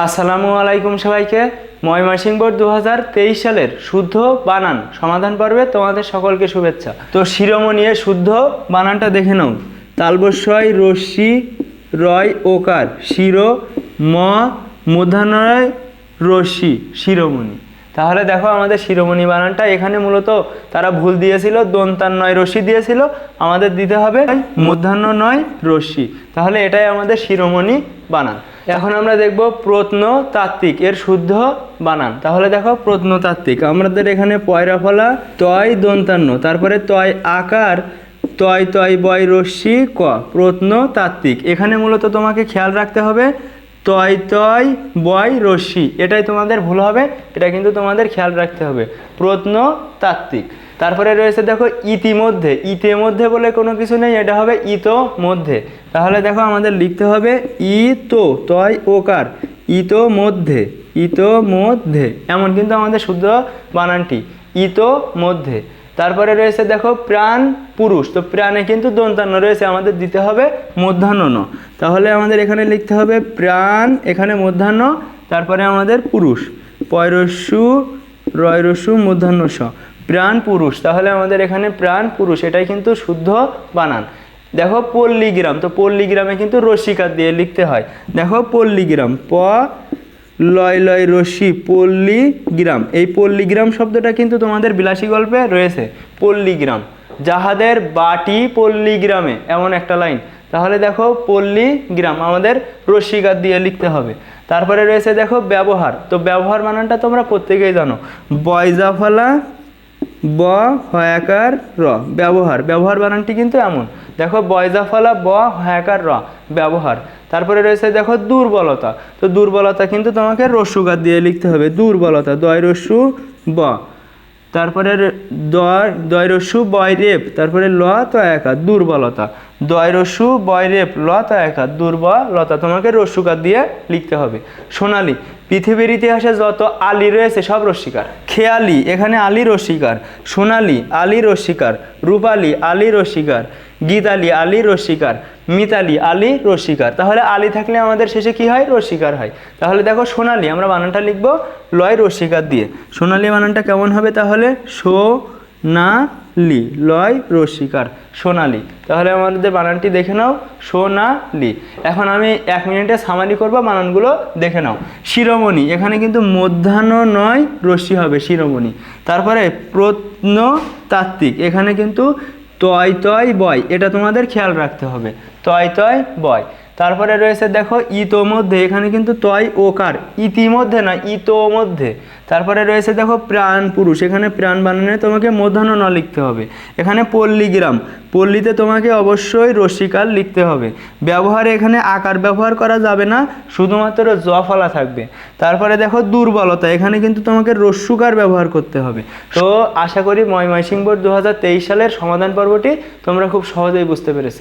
আসসালামু আলাইকুম সবাইকে। ময়মনসিংহ বোর্ড দু হাজার তেইশ সালের শুদ্ধ বানান সমাধান পর্বে তোমাদের সকলকে শুভেচ্ছা। তো শিরোমণি এ শুদ্ধ বানানটা দেখে নাও। তালবস্বয় রশ্মি, রয়, ওকার, শিরো, ম মূর্ধন্যয় রশ্মি, শিরোমণি। তাহলে দেখো আমাদের শিরোমণি বানানটা এখানে মূলত তারা ভুল দিয়েছিল দন্তান নয় রশ্মি দিয়েছিল, আমাদের দিতে হবে মধ্যাহ্ন নয় রশ্মি। তাহলে এটাই আমাদের শিরোমণি বানান। এখন আমরা দেখব প্রত্নতাত্ত্বিক, এর শুদ্ধ বানান। তাহলে দেখো প্রত্নতাত্ত্বিক, আমাদের এখানে পয়রা ফলা তয় দন্তান্ন, তারপরে তয় আকার, তয় তয় বয় রশ্মি, ক, প্রত্নতাত্ত্বিক। এখানে মূলত তোমাকে খেয়াল রাখতে হবে, তয় তয় বয় রশ্মি, এটাই তোমাদের ভুল হবে, এটা কিন্তু তোমাদের খেয়াল রাখতে হবে। প্রত্নতাত্ত্বিক। তারপরে রয়েছে দেখো ইতিমধ্যে। ইতে মধ্যে বলে কোনো কিছু নেই, এটা হবে ইতো মধ্যে তাহলে দেখো আমাদের লিখতে হবে ই তো তয় ওকার ইতো মধ্যে ইতো মধ্যে এমন কিন্তু আমাদের শুদ্ধ বানানটি ইতো মধ্যে তারপরে রয়েছে দেখো প্রাণ পুরুষ, তো প্রাণে কিন্তু দন্তান্ন রয়েছে, আমাদের দিতে হবে মধ্যাহ্ন তাহলে আমাদের এখানে লিখতে হবে প্রাণ, এখানে মধ্যাহ্ন, তারপরে আমাদের পুরুষ। পয়রস্যু রয়রস্যু মধ্যাহ্ন স প্রাণ পুরুষ, তাহলে আমাদের এখানে প্রাণ পুরুষ, এটাই কিন্তু শুদ্ধ বানান। দেখো পল্লীগ্রাম, তো পল্লীগ্রামে কিন্তু রসিকার দিয়ে লিখতে হয়। দেখো পল্লীগ্রাম, প, লয় লয় রশ্মি পল্লীগ্রাম। এই পল্লীগ্রাম শব্দটা কিন্তু তোমাদের বিলাসী গল্পে রয়েছে। পল্লীগ্রাম, যাহাদের বাটি পল্লীগ্রামে, এমন একটা লাইন। তাহলে দেখো পল্লীগ্রাম, আমাদের রশ্মিকার দিয়ে লিখতে হবে। তারপরে রয়েছে দেখো ব্যবহার, তো ব্যবহার বানানটা তোমরা প্রত্যেকেই জানো। বয়জাফলা ব, হয়াকার, র। ব্যবহার। ব্যবহার বানানটি কিন্তু এমন। দেখো, বয়জাফলা, ব, হয়াকার, র। ব্যবহার। তারপরে রয়েছে, দেখো, দুর্বলতা। তো দুর্বলতা কিন্তু তোমাকে রস্যুকার দিয়ে লিখতে হবে। দুর্বলতা, দয় রস্যু ব। তারপরে দয় দয় রস্যু বয়, রেপ। তারপরে ল তো একা দুর্বলতা। দয় রসু, বয় রেপ, লতা একা একা দুর্বলতা তোমাকে রস্যুকার দিয়ে লিখতে হবে। সোনালি, পৃথিবীর ইতিহাসে যত আলী রয়েছে সব রস্বীকার খেয়ালি, এখানে আলী রস্বীকার সোনালি, আলী রস্বীকার রূপালি, আলী রস্বীকার গীতালি, আলী রস্বীকার মিতালি, আলী রস্বীকার তাহলে আলী থাকলে আমাদের শেষে কি হয়? রস্বীকার হয়। তাহলে দেখো সোনালি, আমরা বানানটা লিখব লয় রস্বীকার দিয়ে। সোনালি বানানটা কেমন হবে তাহলে? সো, না লি, লয় রস্বীকার সোনালি। তাহলে আমাদের বানানটি দেখে নাও, সোনালি। এখন আমি এক মিনিটে সামারি করব, বানানগুলো দেখে নাও। শিরোমণি, এখানে কিন্তু মধ্যাহ্ন নয়, রশ্মি হবে শিরোমণি। তারপরে প্রত্নতাত্ত্বিক, এখানে কিন্তু তয় তয় বয় এটা তোমাদের খেয়াল রাখতে হবে। তয় তয় বয় তারপরে রয়েছে দেখো ইতোমধ্যে, এখানে কিন্তু তয় ওকার, ইতিমধ্যে না, ইতোমধ্যে। তারপরে রয়েছে দেখো প্রাণ পুরুষ, এখানে প্রাণ বানানে তোমাকে মধ্যাহ্ন ন লিখতে হবে। এখানে পল্লীগ্রাম, পল্লীতে তোমাকে অবশ্যই রসিকাল লিখতে হবে। ব্যবহারে এখানে আকার ব্যবহার করা যাবে না, শুধুমাত্র জ ফলা থাকবে। তারপরে দেখো দুর্বলতা, এখানে কিন্তু তোমাকে রস্যুকার ব্যবহার করতে হবে। তো আশা করি ময়মনসিংহ বোর্ড দু হাজার তেইশ সালের সমাধান পর্বটি তোমরা খুব সহজেই বুঝতে পেরেছ।